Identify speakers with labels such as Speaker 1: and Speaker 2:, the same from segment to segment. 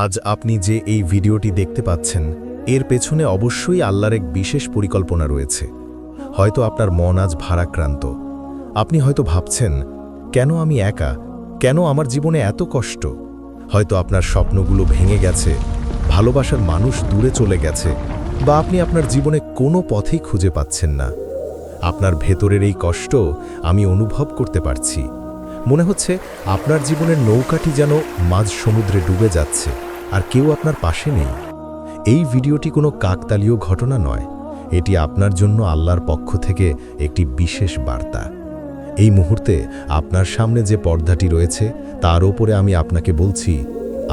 Speaker 1: আজ আপনি যে এই ভিডিওটি দেখতে পাচ্ছেন, এর পেছনে অবশ্যই আল্লাহর এক বিশেষ পরিকল্পনা রয়েছে। হয়তো আপনার মন আজ ভারাক্রান্ত। আপনি হয়তো ভাবছেন, কেন আমি একা? কেন আমার জীবনে এত কষ্ট? হয়তো আপনার স্বপ্নগুলো ভেঙে গেছে, ভালোবাসার মানুষ দূরে চলে গেছে, বা আপনি আপনার জীবনে কোনো পথেই খুঁজে পাচ্ছেন না। আপনার ভেতরের এই কষ্ট আমি অনুভব করতে পারছি। মনে হচ্ছে আপনার জীবনের নৌকাটি যেন মাঝ সমুদ্রে ডুবে যাচ্ছে, আর কেউ আপনার পাশে নেই। এই ভিডিওটি কোনো কাকতালীয় ঘটনা নয়, এটি আপনার জন্য আল্লাহর পক্ষ থেকে একটি বিশেষ বার্তা। এই মুহূর্তে আপনার সামনে যে পর্দাটি রয়েছে, তার ওপরে আমি আপনাকে বলছি,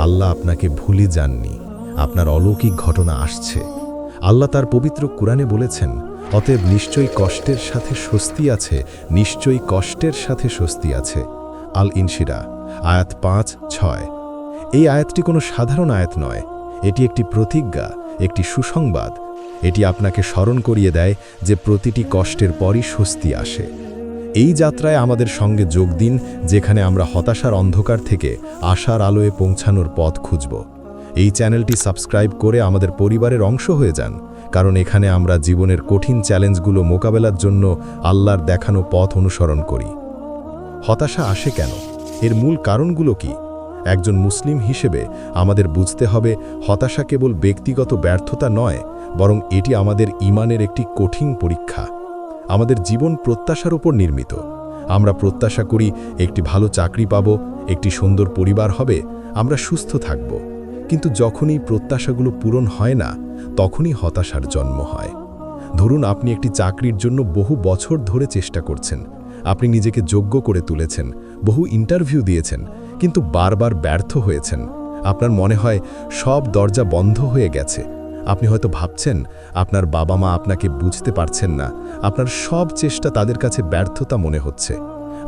Speaker 1: আল্লাহ আপনাকে ভুলি যাননি, আপনার অলৌকিক ঘটনা আসছে। আল্লাহ তার পবিত্র কুরআনে বলেছেন, অতএব নিশ্চয়ই কষ্টের সাথে স্বস্তি আছে, নিশ্চয়ই কষ্টের সাথে স্বস্তি আছে। আল ইনশিরা আয়াত পাঁচ, ছয়। এই আয়াতটি কোনো সাধারণ আয়াত নয়। এটি একটি প্রতিজ্ঞা, একটি সুসংবাদ। এটি আপনাকে স্মরণ করিয়ে দেয় যে প্রতিটি কষ্টের পরই স্বস্তি আসে। এই যাত্রায় আমাদের সঙ্গে যোগ দিন, যেখানে আমরা হতাশার অন্ধকার থেকে আশার আলোয় পৌঁছানোর পথ খুঁজব। এই চ্যানেলটি সাবস্ক্রাইব করে আমাদের পরিবারের অংশ হয়ে যান, কারণ এখানে আমরা জীবনের কঠিন চ্যালেঞ্জগুলো মোকাবেলার জন্য আল্লাহর দেখানো পথ অনুসরণ করি। হতাশা আসে কেন? এর মূল কারণগুলো কি? একজন মুসলিম হিসেবে আমাদের বুঝতে হবে হতাশা কেবল ব্যক্তিগত ব্যর্থতা নয়, বরং এটি আমাদের ইমানের একটি কঠিন পরীক্ষা। আমাদের জীবন প্রত্যাশার উপর নির্মিত। আমরা প্রত্যাশা করি একটি ভালো চাকরি পাব, একটি সুন্দর পরিবার হবে, আমরা সুস্থ থাকব। কিন্তু যখনই প্রত্যাশাগুলো পূরণ হয় না, তখনই হতাশার জন্ম হয়। ধরুন আপনি একটি চাকরির জন্য বহু বছর ধরে চেষ্টা করছেন আপনি নিজেকে যোগ্য করে তুলেছেন, বহু ইন্টারভিউ দিয়েছেন, কিন্তু বারবার ব্যর্থ হয়েছেন। আপনার মনে হয় সব দরজা বন্ধ হয়ে গেছে। আপনি হয়তো ভাবছেন, আপনার বাবা মা আপনাকে বুঝতে পারছেন না। আপনার সব চেষ্টা তাদের কাছে ব্যর্থতা মনে হচ্ছে।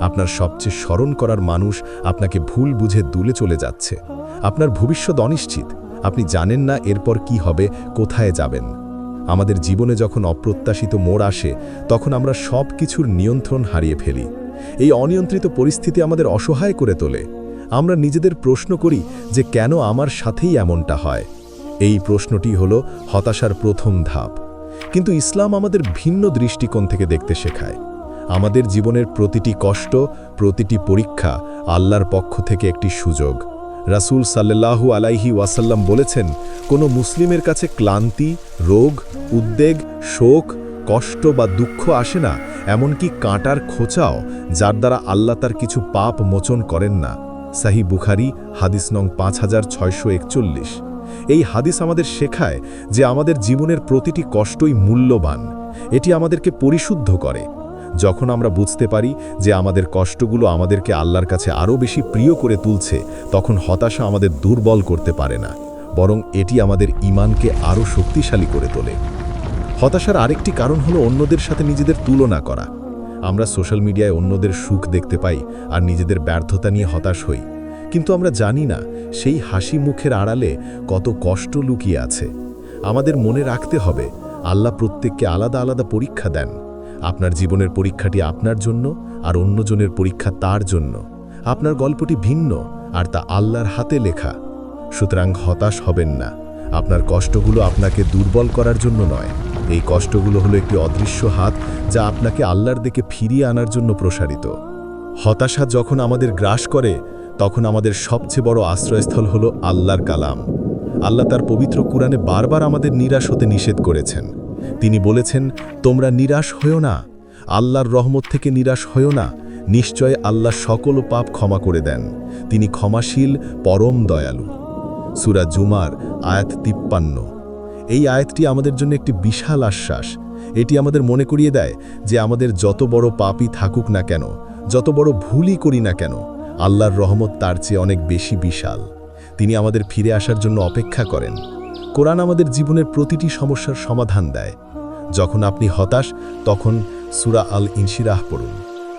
Speaker 1: আপনার সবচেয়ে স্মরণ করার মানুষ আপনাকে ভুল বুঝে দুলে চলে যাচ্ছে। আপনার ভবিষ্যৎ অনিশ্চিত। আপনি জানেন না এরপর কি হবে, কোথায় যাবেন। আমাদের জীবনে যখন অপ্রত্যাশিত মোড় আসে, তখন আমরা সব কিছুর নিয়ন্ত্রণ হারিয়ে ফেলি। এই অনিয়ন্ত্রিত পরিস্থিতি আমাদের অসহায় করে তোলে। আমরা নিজেদের প্রশ্ন করি যে কেন আমার সাথেই এমনটা হয়? এই প্রশ্নটি হল হতাশার প্রথম ধাপ। কিন্তু ইসলাম আমাদের ভিন্ন দৃষ্টিকোণ থেকে দেখতে শেখায়। আমাদের জীবনের প্রতিটি কষ্ট, প্রতিটি পরীক্ষা আল্লাহর পক্ষ থেকে একটি সুযোগ। রাসূল সাল্লাল্লাহু আলাইহি ওয়াসাল্লাম বলেছেন, কোনো মুসলিমের কাছে ক্লান্তি, রোগ, উদ্বেগ, শোক, কষ্ট বা দুঃখ আসে না, এমনকি কাঁটার খোঁচাও, যার দ্বারা আল্লাহ তার কিছু পাপ মোচন করেন না। সাহি বুখারি, হাদিস নং পাঁচ হাজার ছয়শো একচল্লিশ। এই হাদিস আমাদের শেখায় যে আমাদের জীবনের প্রতিটি কষ্টই মূল্যবান। এটি আমাদেরকে পরিশুদ্ধ করে। যখন আমরা বুঝতে পারি যে আমাদের কষ্টগুলো আমাদেরকে আল্লাহর কাছে আরও বেশি প্রিয় করে তুলছে, তখন হতাশা আমাদের দুর্বল করতে পারে না, বরং এটি আমাদের ইমানকে আরও শক্তিশালী করে তোলে। হতাশার আরেকটি কারণ হলো অন্যদের সাথে নিজেদের তুলনা করা। আমরা সোশ্যাল মিডিয়ায় অন্যদের সুখ দেখতে পাই আর নিজেদের ব্যর্থতা নিয়ে হতাশ হই। কিন্তু আমরা জানি না, সেই হাসি মুখের আড়ালে কত কষ্ট লুকিয়ে আছে। আমাদের মনে রাখতে হবে, আল্লাহ প্রত্যেককে আলাদা আলাদা পরীক্ষা দেন। আপনার জীবনের পরীক্ষাটি আপনার জন্য আর অন্যজনের পরীক্ষা তার জন্য। আপনার গল্পটি ভিন্ন আর তা আল্লাহর হাতে লেখা। সুতরাং হতাশ হবেন না। আপনার কষ্টগুলো আপনাকে দুর্বল করার জন্য নয়। এই কষ্টগুলো হলো একটি অদৃশ্য হাত যা আপনাকে আল্লাহর দিকে ফিরিয়ে আনার জন্য প্রসারিত। হতাশা যখন আমাদের গ্রাস করে, তখন আমাদের সবচেয়ে বড় আশ্রয়স্থল হলো আল্লাহর কালাম। আল্লাহ তার পবিত্র কুরআনে বারবার আমাদের নিরাশ হতে নিষেধ করেছেন। তিনি বলেছেন, তোমরা নিরাশ হয়েও না। আল্লাহর রহমত থেকে নিরাশ হয়েও না। নিশ্চয় আল্লাহ সকল পাপ ক্ষমা করে দেন। তিনি ক্ষমাশীল, পরম দয়ালু। সুরা জুমার আয়াত তিপ্পান্ন। এই আয়াতটি আমাদের জন্য একটি বিশাল আশ্বাস। এটি আমাদের মনে করিয়ে দেয় যে আমাদের যত বড় পাপই থাকুক না কেন, যত বড় ভুলই করি না কেন, আল্লাহর রহমত তার চেয়ে অনেক বেশি বিশাল। তিনি আমাদের ফিরে আসার জন্য অপেক্ষা করেন। কোরআন আমাদের জীবনের প্রতিটি সমস্যার সমাধান দেয়। যখন আপনি হতাশ, তখন সুরা আল ইনশিরাহ পড়ুন।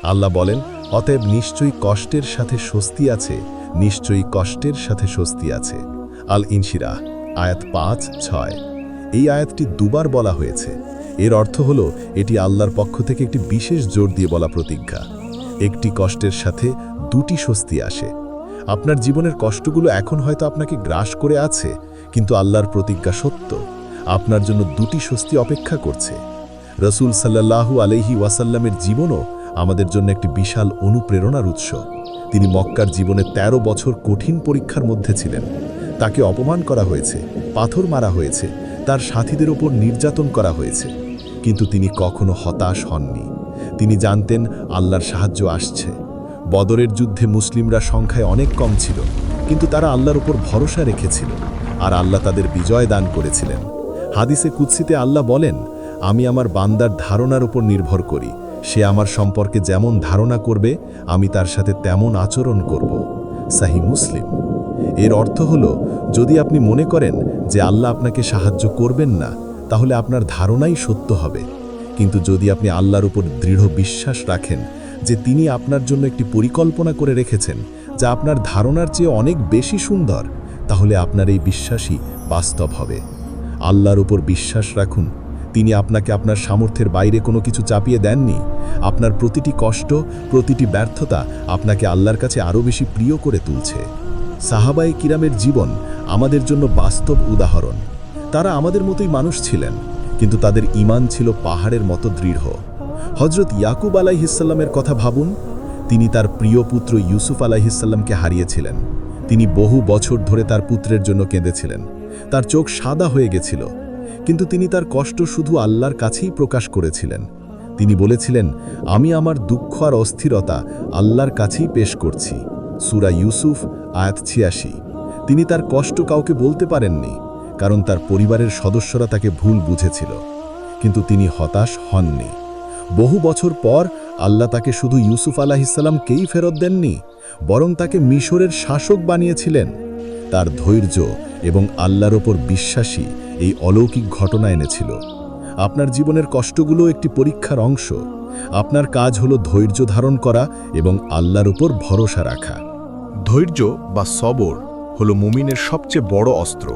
Speaker 1: আল্লাহ বলেন, অতএব নিশ্চয়ই কষ্টের সাথে স্বস্তি আছে, নিশ্চয়ই কষ্টের সাথে স্বস্তি আছে। আল ইনশিরাহ আয়াত পাঁচ, ছয়। এই আয়াতটি দুবার বলা হয়েছে। এর অর্থ হল, এটি আল্লাহর পক্ষ থেকে একটি বিশেষ জোর দিয়ে বলা প্রতিজ্ঞা। একটি কষ্টের সাথে দুটি স্বস্তি আসে। আপনার জীবনের কষ্টগুলো এখন হয়তো আপনাকে গ্রাস করে আছে কিন্তু আল্লাহর প্রতিজ্ঞা সত্য। আপনার জন্য দুটি স্বস্তি অপেক্ষা করছে। রসুল সাল্লাল্লাহু আলহি ওয়াসাল্লামের জীবনও আমাদের জন্য একটি বিশাল অনুপ্রেরণার উৎস। তিনি মক্কার জীবনে ১৩ বছর কঠিন পরীক্ষার মধ্যে ছিলেন। তাকে অপমান করা হয়েছে, পাথর মারা হয়েছে, তার সাথীদের ওপর নির্যাতন করা হয়েছে। কিন্তু তিনি কখনো হতাশ হননি। তিনি জানতেন আল্লাহর সাহায্য আসছে। বদরের যুদ্ধে মুসলিমরা সংখ্যায় অনেক কম ছিল, কিন্তু তারা আল্লাহর উপর ভরসা রেখেছিল। আর আল্লাহ তাদের বিজয় দান করেছিলেন। হাদিসে কুৎসিতে আল্লাহ বলেন, আমি আমার বান্দার ধারণার উপর নির্ভর করি। সে আমার সম্পর্কে যেমন ধারণা করবে, আমি তার সাথে তেমন আচরণ করব। সাহি মুসলিম। এর অর্থ হল, যদি আপনি মনে করেন যে আল্লাহ আপনাকে সাহায্য করবেন না, তাহলে আপনার ধারণাই সত্য হবে। কিন্তু যদি আপনি আল্লাহর উপর দৃঢ় বিশ্বাস রাখেন যে তিনি আপনার জন্য একটি পরিকল্পনা করে রেখেছেন, যা আপনার ধারণার চেয়ে অনেক বেশি সুন্দর তাহলে আপনার এই বিশ্বাসই বাস্তব হবে। আল্লাহর উপর বিশ্বাস রাখুন। তিনি আপনাকে আপনার সামর্থ্যের বাইরে কোনো কিছু চাপিয়ে দেননি। আপনার প্রতিটি কষ্ট, প্রতিটি ব্যর্থতা আপনাকে আল্লাহর কাছে আরও বেশি প্রিয় করে তুলছে। সাহাবাই কিরামের জীবন আমাদের জন্য বাস্তব উদাহরণ। তারা আমাদের মতোই মানুষ ছিলেন, কিন্তু তাদের ইমান ছিল পাহাড়ের মতো দৃঢ়। হজরত ইয়াকুব আলাইহিসাল্লামের কথা ভাবুন, তিনি তার প্রিয় পুত্র ইউসুফ আলাইহিসাল্লামকে হারিয়েছিলেন। তিনি বহু বছর ধরে তার পুত্রের জন্য কেঁদেছিলেন। তার চোখ সাদা হয়ে গেছিল, কিন্তু তিনি তার কষ্ট শুধু আল্লাহর কাছেই প্রকাশ করেছিলেন। তিনি বলেছিলেন, আমি আমার দুঃখ আর অস্থিরতা আল্লাহর কাছেই পেশ করছি। সুরা ইউসুফ, আয়াত ছিয়াশি। তিনি তার কষ্ট কাউকে বলতে পারেননি, কারণ তার পরিবারের সদস্যরা তাকে ভুল বুঝেছিল। কিন্তু তিনি হতাশ হননি। বহু বছর পর আল্লাহ তাকে শুধু ইউসুফ আলাহিসাল্লামকেই ফেরত দেননি, বরং তাকে মিশরের শাসক বানিয়েছিলেন। তার ধৈর্য এবং আল্লাহর ওপর বিশ্বাসী এই অলৌকিক ঘটনা এনেছিল। আপনার জীবনের কষ্টগুলো একটি পরীক্ষার অংশ। আপনার কাজ হলো ধৈর্য ধারণ করা এবং আল্লাহর উপর ভরসা রাখা।
Speaker 2: ধৈর্য বা সবর হল মুমিনের সবচেয়ে বড় অস্ত্র।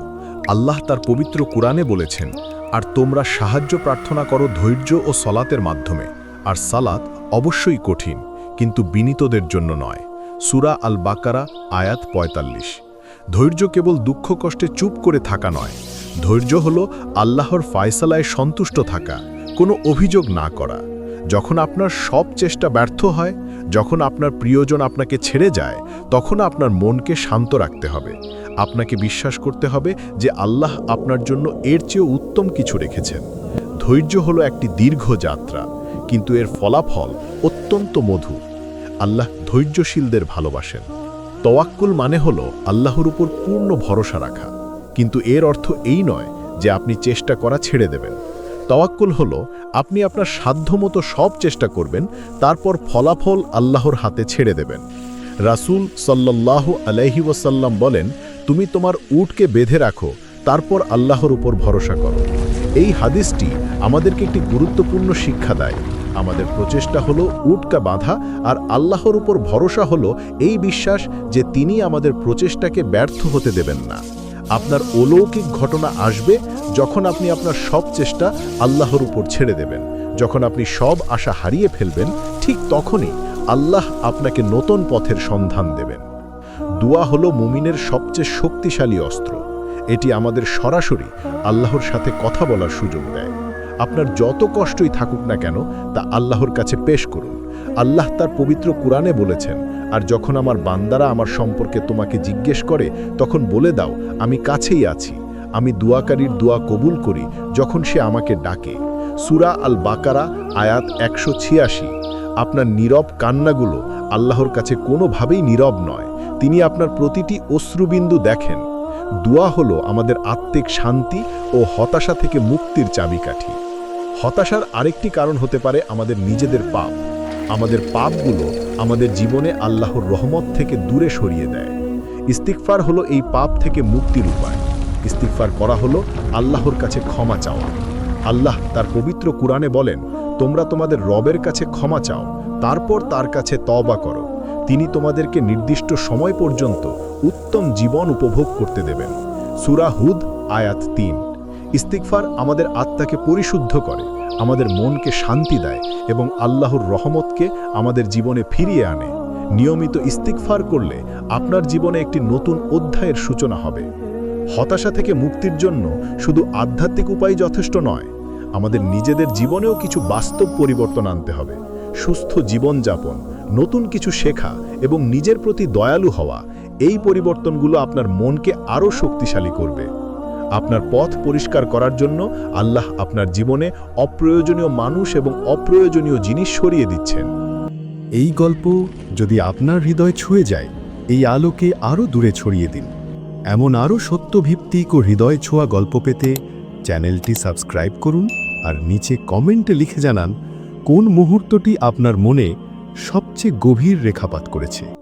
Speaker 2: আল্লাহ তার পবিত্র কুরআনে বলেছেন, আর তোমরা সাহায্য প্রার্থনা করো ধৈর্য ও সলাতের মাধ্যমে, আর সালাত অবশ্যই কঠিন, কিন্তু বিনীতদের জন্য নয়। সুরা আল বাকারা আয়াত ৪৫ ধৈর্য কেবল দুঃখ কষ্টে চুপ করে থাকা নয়। ধৈর্য হল আল্লাহর ফায়সালায় সন্তুষ্ট থাকা, কোনো অভিযোগ না করা। যখন আপনার সব চেষ্টা ব্যর্থ হয়, যখন আপনার প্রিয়জন আপনাকে ছেড়ে যায়, তখন আপনার মনকে শান্ত রাখতে হবে। আপনাকে বিশ্বাস করতে হবে যে আল্লাহ আপনার জন্য এর চেয়েও উত্তম কিছু রেখেছেন। ধৈর্য হলো একটি দীর্ঘ যাত্রা। কিন্তু এর ফলাফল অত্যন্ত মধু। আল্লাহ ধৈর্যশীলদের ভালোবাসেন। তওয়াক্কুল মানে হলো আল্লাহর উপর পূর্ণ ভরসা রাখা। কিন্তু এর অর্থ এই নয় যে আপনি চেষ্টা করা ছেড়ে দেবেন। তওয়াক্কুল হল আপনি আপনার সাধ্যমতো সব চেষ্টা করবেন, তারপর ফলাফল আল্লাহর হাতে ছেড়ে দেবেন। রাসূল সাল্লাল্লাহু আলাইহি ওয়াসাল্লাম বলেন, তুমি তোমার উটকে বেঁধে রাখো, তারপর আল্লাহর উপর ভরসা করো। এই হাদিসটি আমাদেরকে একটি গুরুত্বপূর্ণ শিক্ষা দেয়। আমাদের প্রচেষ্টা হলো উটকা বাঁধা আর আল্লাহর উপর ভরসা হলো এই বিশ্বাস যে তিনি আমাদের প্রচেষ্টাকে ব্যর্থ হতে দেবেন না। আপনার অলৌকিক ঘটনা আসবে যখন আপনি আপনার সব চেষ্টা আল্লাহর উপর ছেড়ে দেবেন। যখন আপনি সব আশা হারিয়ে ফেলবেন, ঠিক তখনই আল্লাহ আপনাকে নতুন পথের সন্ধান দেবেন। দোয়া হলো মুমিনের সবচেয়ে শক্তিশালী অস্ত্র। এটি আমাদের সরাসরি আল্লাহর সাথে কথা বলার সুযোগ দেয়। আপনার যত কষ্টই থাকুক না কেন, তা আল্লাহর কাছে পেশ করুন। আল্লাহ তার পবিত্র কুরআনে বলেছেন, আর যখন আমার বান্দারা আমার সম্পর্কে তোমাকে জিজ্ঞেস করে, তখন বলে দাও, আমি কাছেই আছি। আমি দুয়াকারীর দোয়া কবুল করি, যখন সে আমাকে ডাকে। সুরা আল বাকারা আয়াত একশো ছিয়াশি। আপনার নীরব কান্নাগুলো আল্লাহর কাছে কোনোভাবেই নীরব নয়। তিনি আপনার প্রতিটি অশ্রুবিন্দু দেখেন। দোয়া হলো আমাদের আত্মিক শান্তি ও হতাশা থেকে মুক্তির চাবিকাঠি। হতাশার আরেকটি কারণ হতে পারে আমাদের নিজেদের পাপ। আমাদের পাপগুলো আমাদের জীবনে আল্লাহর রহমত থেকে দূরে সরিয়ে দেয়। ইস্তিকফার হলো এই পাপ থেকে মুক্তির উপায়। ইস্তিকফার করা হলো আল্লাহর কাছে ক্ষমা চাওয়া। আল্লাহ তার পবিত্র কুরআনে বলেন, তোমরা তোমাদের রবের কাছে ক্ষমা চাও, তারপর তার কাছে তওবা করো। তিনি তোমাদেরকে নির্দিষ্ট সময় পর্যন্ত উত্তম জীবন উপভোগ করতে দেবেন। সুরা হুদ, আয়াত তিন। ইস্তিকফার আমাদের আত্মাকে পরিশুদ্ধ করে, আমাদের মনকে শান্তি দেয় এবং আল্লাহর রহমতকে আমাদের জীবনে ফিরিয়ে আনে। নিয়মিত ইস্তিকফার করলে আপনার জীবনে একটি নতুন অধ্যায়ের সূচনা হবে। হতাশা থেকে মুক্তির জন্য শুধু আধ্যাত্মিক উপায় যথেষ্ট নয়, আমাদের নিজেদের জীবনেও কিছু বাস্তব পরিবর্তন আনতে হবে। সুস্থ জীবনযাপন, নতুন কিছু শেখা এবং নিজের প্রতি দয়ালু হওয়া, এই পরিবর্তনগুলো আপনার মনকে আরও শক্তিশালী করবে। আপনার পথ পরিষ্কার করার জন্য আল্লাহ আপনার জীবনে অপ্রয়োজনীয় মানুষ এবং অপ্রয়োজনীয় জিনিস সরিয়ে দিচ্ছেন।
Speaker 3: এই গল্প যদি আপনার হৃদয় ছুঁয়ে যায়, এই আলোকে আরও দূরে ছড়িয়ে দিন। এমন আরও সত্যভিত্তিক ও হৃদয় ছোঁয়া গল্প পেতে চ্যানেলটি সাবস্ক্রাইব করুন আর নিচে কমেন্টে লিখে জানান, কোন মুহূর্তটি আপনার মনে সবচেয়ে গভীর রেখাপাত করেছে।